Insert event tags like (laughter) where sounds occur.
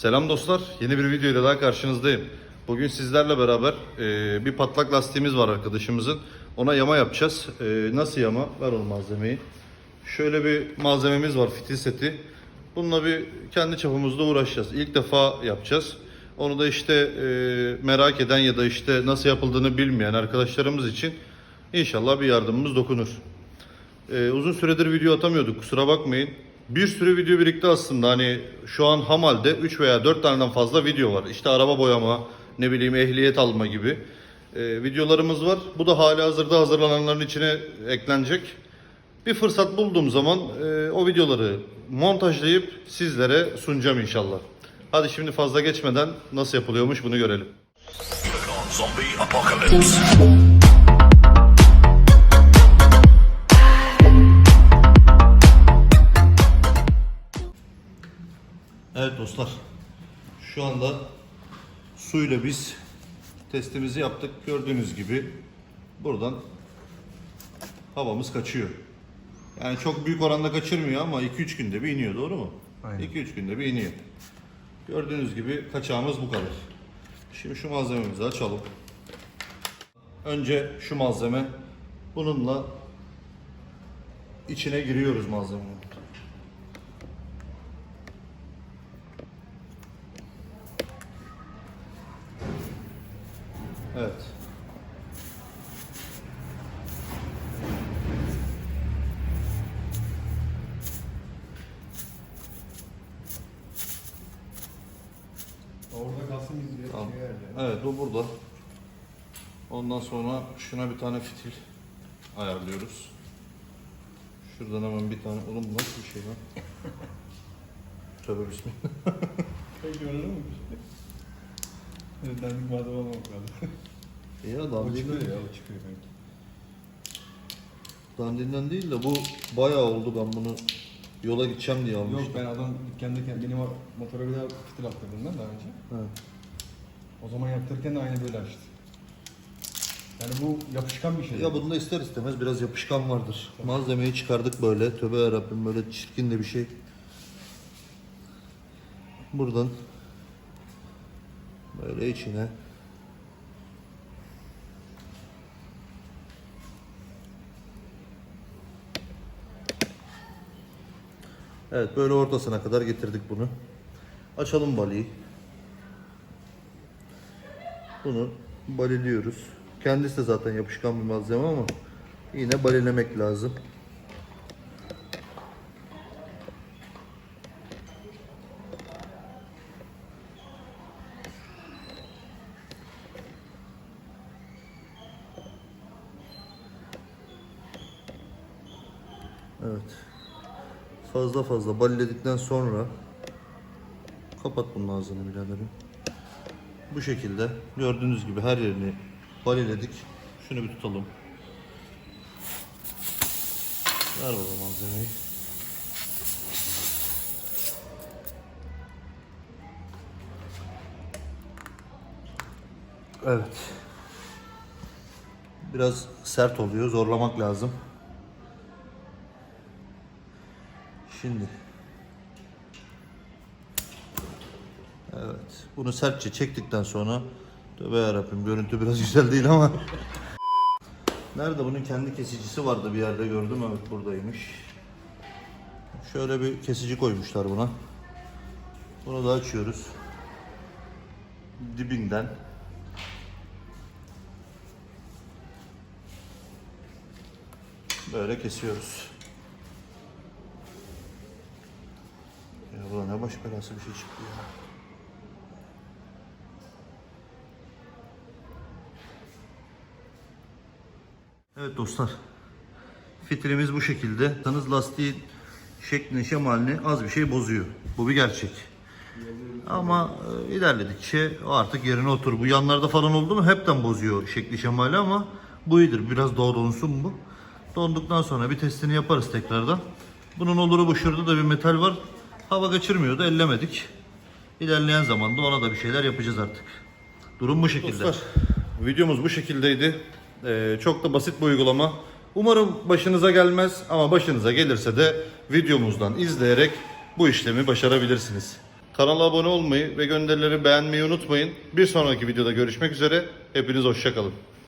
Selam dostlar. Yeni bir videoyla daha karşınızdayım. Bugün sizlerle beraber e, bir patlak lastiğimiz var arkadaşımızın. Ona yama yapacağız. E, nasıl yama? Ver o malzemeyi. Şöyle bir malzememiz var fitil seti. Bununla bir kendi çapımızda uğraşacağız. İlk defa yapacağız. Onu da işte e, merak eden ya da işte nasıl yapıldığını bilmeyen arkadaşlarımız için inşallah bir yardımımız dokunur. Ee, uzun süredir video atamıyorduk kusura bakmayın. Bir sürü video birikti aslında hani şu an Hamal'de 3 veya 4 taneden fazla video var. İşte araba boyama, ne bileyim ehliyet alma gibi ee, videolarımız var. Bu da hali hazırda hazırlananların içine eklenecek. Bir fırsat bulduğum zaman e, o videoları montajlayıp sizlere sunacağım inşallah. Hadi şimdi fazla geçmeden nasıl yapılıyormuş bunu görelim. Evet dostlar. Şu anda suyla biz testimizi yaptık. Gördüğünüz gibi buradan havamız kaçıyor. Yani çok büyük oranda kaçırmıyor ama 2-3 günde bir iniyor doğru mu? 2-3 günde bir iniyor. Gördüğünüz gibi kaçağımız bu kadar. Şimdi şu malzememizi açalım. Önce şu malzeme bununla içine giriyoruz malzemenin. Orada kalsın biz bir Tamam. şey ayarlayalım. Evet o burada. Ondan sonra şuna bir tane fitil ayarlıyoruz. Şuradan hemen bir tane. Oğlum bu nasıl bir şey lan? (laughs) Tövbe bismillah. Peki öyle mi? Evet, dandik malzeme almamak lazım. Ya O dandinden, ya, o çıkıyor belki. dandinden değil de bu bayağı oldu ben bunu yola gideceğim diye Yok almıştım. ben adam dükkanda kendi benim motora bir daha fitil attırdım ben daha önce. Evet. O zaman yaptırırken de aynı böyle açtı. Yani bu yapışkan bir şey. Ya bunda ister istemez biraz yapışkan vardır. Malzemeyi çıkardık böyle. Tövbe yarabbim böyle çirkin de bir şey. Buradan böyle içine Evet böyle ortasına kadar getirdik bunu. Açalım baliyi. Bunu baliliyoruz. Kendisi de zaten yapışkan bir malzeme ama yine balilemek lazım. Evet. Fazla fazla baliledikten sonra kapat bunun ağzını biraderim. Bu şekilde gördüğünüz gibi her yerini baliledik. Şunu bir tutalım. Ver baba malzemeyi. Evet. Biraz sert oluyor. Zorlamak lazım. Şimdi Evet. Bunu sertçe çektikten sonra tövbe yarabbim görüntü biraz (laughs) güzel değil ama Nerede bunun kendi kesicisi vardı bir yerde gördüm evet buradaymış. Şöyle bir kesici koymuşlar buna. Bunu da açıyoruz. Dibinden. Böyle kesiyoruz. Bu ne baş belası bir şey çıktı ya. Evet dostlar. Fitilimiz bu şekilde. Sanız lastiğin şeklini şemalini az bir şey bozuyor. Bu bir gerçek. Ama e, ilerledikçe artık yerine otur. Bu yanlarda falan oldu mu hepten bozuyor şekli şemali ama bu iyidir. Biraz daha donsun bu. Donduktan sonra bir testini yaparız tekrardan. Bunun oluru bu şurada da bir metal var. Hava kaçırmıyordu ellemedik. İlerleyen zamanda ona da bir şeyler yapacağız artık. Durum bu şekilde. Dostlar, videomuz bu şekildeydi. Ee, çok da basit bir uygulama. Umarım başınıza gelmez ama başınıza gelirse de videomuzdan izleyerek bu işlemi başarabilirsiniz. Kanala abone olmayı ve gönderileri beğenmeyi unutmayın. Bir sonraki videoda görüşmek üzere. Hepiniz hoşçakalın.